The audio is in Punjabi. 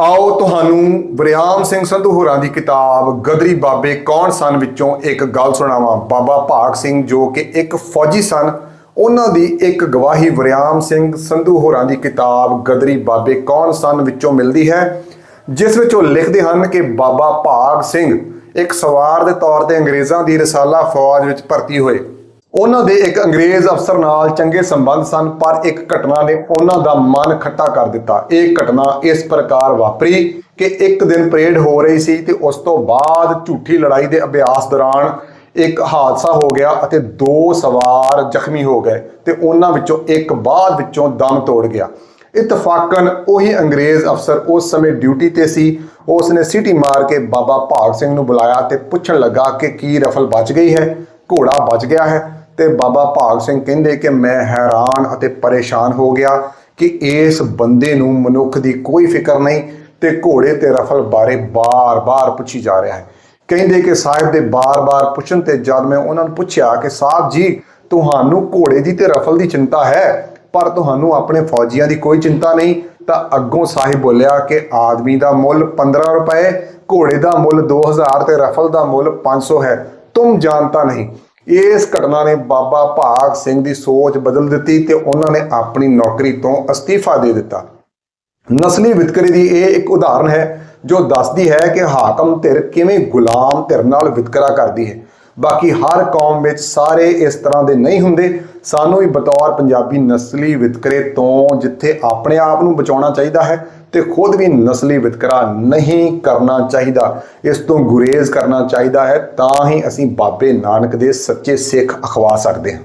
ਆਓ ਤੁਹਾਨੂੰ ਵਰਿਆਮ ਸਿੰਘ ਸੰਧੂ ਹੋਰਾਂ ਦੀ ਕਿਤਾਬ ਗਦਰੀ ਬਾਬੇ ਕੌਣ ਸਨ ਵਿੱਚੋਂ ਇੱਕ ਗੱਲ ਸੁਣਾਵਾਂ। ਬਾਬਾ ਭਾਗ ਸਿੰਘ ਜੋ ਕਿ ਇੱਕ ਫੌਜੀ ਸਨ, ਉਹਨਾਂ ਦੀ ਇੱਕ ਗਵਾਹੀ ਵਰਿਆਮ ਸਿੰਘ ਸੰਧੂ ਹੋਰਾਂ ਦੀ ਕਿਤਾਬ ਗਦਰੀ ਬਾਬੇ ਕੌਣ ਸਨ ਵਿੱਚੋਂ ਮਿਲਦੀ ਹੈ, ਜਿਸ ਵਿੱਚ ਉਹ ਲਿਖਦੇ ਹਨ ਕਿ ਬਾਬਾ ਭਾਗ ਸਿੰਘ ਇੱਕ ਸਵਾਰ ਦੇ ਤੌਰ ਤੇ ਅੰਗਰੇਜ਼ਾਂ ਦੀ ਰਸਾਲਾ ਫੌਜ ਵਿੱਚ ਭਰਤੀ ਹੋਏ। ਉਹਨਾਂ ਦੇ ਇੱਕ ਅੰਗਰੇਜ਼ ਅਫਸਰ ਨਾਲ ਚੰਗੇ ਸੰਬੰਧ ਸਨ, ਪਰ ਇੱਕ ਘਟਨਾ ਨੇ ਉਹਨਾਂ ਦਾ ਮਨ ਖੱਟਾ ਕਰ ਦਿੱਤਾ। ਇਹ ਘਟਨਾ ਇਸ ਪ੍ਰਕਾਰ ਵਾਪਰੀ ਕਿ ਇੱਕ ਦਿਨ ਪਰੇਡ ਹੋ ਰਹੀ ਸੀ ਤੇ ਉਸ ਤੋਂ ਬਾਅਦ ਝੂਠੀ ਲੜਾਈ ਦੇ ਅਭਿਆਸ ਦੌਰਾਨ ਇੱਕ ਹਾਦਸਾ ਹੋ ਗਿਆ ਅਤੇ ਦੋ ਸਵਾਰ ਜ਼ਖਮੀ ਹੋ ਗਏ ਤੇ ਉਹਨਾਂ ਵਿੱਚੋਂ ਇੱਕ ਬਾਅਦ ਵਿੱਚੋਂ ਦਮ ਤੋੜ ਗਿਆ। ਇਤਫਾਕਨ ਉਹੀ ਅੰਗਰੇਜ਼ ਅਫਸਰ ਉਸ ਸਮੇਂ ਡਿਊਟੀ ਤੇ ਸੀ। ਉਸ ਨੇ ਸਿਟੀ ਮਾਰ ਕੇ ਬਾਬਾ ਭਾਗ ਸਿੰਘ ਨੂੰ ਬੁਲਾਇਆ ਤੇ ਪੁੱਛਣ ਲੱਗਾ ਕਿ ਕੀ ਰਫਲ ਬਚ ਗਈ ਹੈ, ਘੋੜਾ ਬਚ ਗਿਆ ਹੈ। ਤੇ ਬਾਬਾ ਭਾਗ ਸਿੰਘ ਕਹਿੰਦੇ ਕਿ ਮੈਂ ਹੈਰਾਨ ਅਤੇ ਪਰੇਸ਼ਾਨ ਹੋ ਗਿਆ ਕਿ ਇਸ ਬੰਦੇ ਨੂੰ ਮਨੁੱਖ ਦੀ ਕੋਈ ਫਿਕਰ ਨਹੀਂ ਤੇ ਘੋੜੇ ਤੇ ਰਫਲ ਬਾਰੇ ਬਾਰ-ਬਾਰ ਪੁੱਛੀ ਜਾ ਰਿਹਾ ਹੈ। ਕਹਿੰਦੇ ਕਿ ਸਾਹਿਬ ਦੇ ਬਾਰ-ਬਾਰ ਪੁੱਛਣ ਤੇ ਜਦ ਮੈਂ ਉਹਨਾਂ ਨੂੰ ਪੁੱਛਿਆ ਕਿ ਸਾਹਿਬ ਜੀ, ਤੁਹਾਨੂੰ ਘੋੜੇ ਦੀ ਤੇ ਰਫਲ ਦੀ ਚਿੰਤਾ ਹੈ, ਪਰ ਤੁਹਾਨੂੰ ਆਪਣੇ ਫੌਜੀਆਂ ਦੀ ਕੋਈ ਚਿੰਤਾ ਨਹੀਂ, ਤਾਂ ਅੱਗੋਂ ਸਾਹਿਬ ਬੋਲਿਆ ਕਿ ਆਦਮੀ ਦਾ ਮੁੱਲ 15 ਰੁਪਏ, ਘੋੜੇ ਦਾ ਮੁੱਲ 2000 ਤੇ ਰਫਲ ਦਾ ਮੁੱਲ 500 ਹੈ। ਤੁਮ ਜਾਣਤਾ ਨਹੀਂ। ਇਸ ਘਟਨਾ ਨੇ ਬਾਬਾ ਭਾਗ ਸਿੰਘ ਦੀ ਸੋਚ ਬਦਲ ਦਿੱਤੀ ਤੇ ਉਹਨਾਂ ਨੇ ਆਪਣੀ ਨੌਕਰੀ ਤੋਂ ਅਸਤੀਫਾ ਦੇ ਦਿੱਤਾ। ਨਸਲੀ ਵਿਤਕਰੇ ਦੀ ਇਹ ਇੱਕ ਉਦਾਹਰਨ ਹੈ ਜੋ ਦੱਸਦੀ ਹੈ ਕਿ ਹਾਕਮ ਧਿਰ ਕਿਵੇਂ ਗੁਲਾਮ ਧਿਰ ਨਾਲ ਵਿਤਕਰਾ ਕਰਦੀ ਹੈ। ਬਾਕੀ ਹਰ ਕੌਮ ਵਿੱਚ ਸਾਰੇ ਇਸ ਤਰ੍ਹਾਂ ਦੇ ਨਹੀਂ ਹੁੰਦੇ ਸਾਨੂੰ ਹੀ ਬਤੌਰ ਪੰਜਾਬੀ ਨਸਲੀ ਵਿਤਕਰੇ ਤੋਂ ਜਿੱਥੇ ਆਪਣੇ ਆਪ ਨੂੰ ਬਚਾਉਣਾ ਚਾਹੀਦਾ ਹੈ ਤੇ ਖੁਦ ਵੀ ਨਸਲੀ ਵਿਤਕਰਾ ਨਹੀਂ ਕਰਨਾ ਚਾਹੀਦਾ। ਇਸ ਤੋਂ ਗੁਰੇਜ਼ ਕਰਨਾ ਚਾਹੀਦਾ ਹੈ ਤਾਂ ਹੀ ਅਸੀਂ ਬਾਬੇ ਨਾਨਕ ਦੇ ਸੱਚੇ ਸਿੱਖ ਅਖਵਾ ਸਕਦੇ ਹਾਂ।